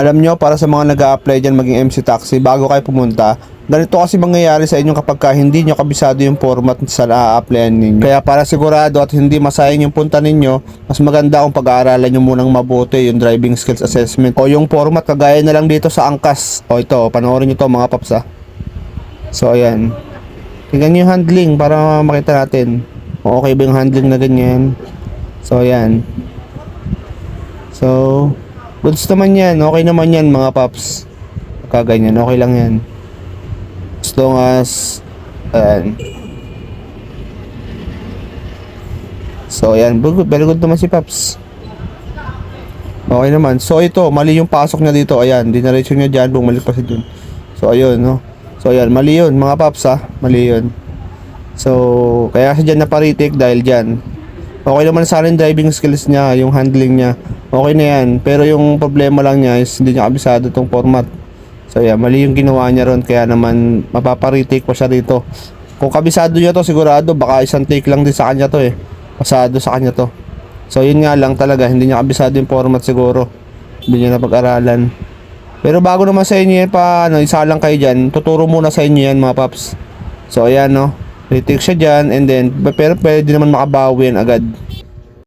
Alam nyo, para sa mga nag apply dyan maging MC Taxi, bago kayo pumunta, ganito kasi mangyayari sa inyo kapag ka hindi nyo kabisado yung format sa a-applyan ninyo. Kaya para sigurado at hindi masayang yung punta ninyo, mas maganda kung pag-aaralan nyo munang mabuti yung driving skills assessment o yung format kagaya na lang dito sa angkas. O ito, panoorin nyo to mga paps ah. So ayan. Tingnan nyo yung handling para makita natin. Okay ba yung handling na ganyan. So ayan. So, goods naman yan. Okay naman yan mga paps. Kaganyan, okay lang yan. As long as, ayan. So ayan, very good, naman si Paps. Okay naman. So ito, mali yung pasok niya dito. Ayan, dinaretso niya dyan, bumalik pa si dun. So ayun, no. So ayan, mali yun mga Paps ha. Mali yun. So, kaya kasi dyan naparitik dahil dyan. Okay naman sana yung driving skills niya, yung handling niya. Okay na yan. Pero yung problema lang niya is hindi niya kabisado tong format. So yeah, mali yung ginawa niya ron kaya naman mapaparitik pa siya dito. Kung kabisado niya to sigurado baka isang take lang din sa kanya to eh. Pasado sa kanya to. So yun nga lang talaga hindi niya kabisado yung format siguro. Hindi niya napag-aralan. Pero bago naman sa inyo yan pa ano, isa lang kayo diyan, tuturo muna sa inyo yan mga paps. So ayan no. Retake siya dyan and then pero pwede naman makabawi yan agad.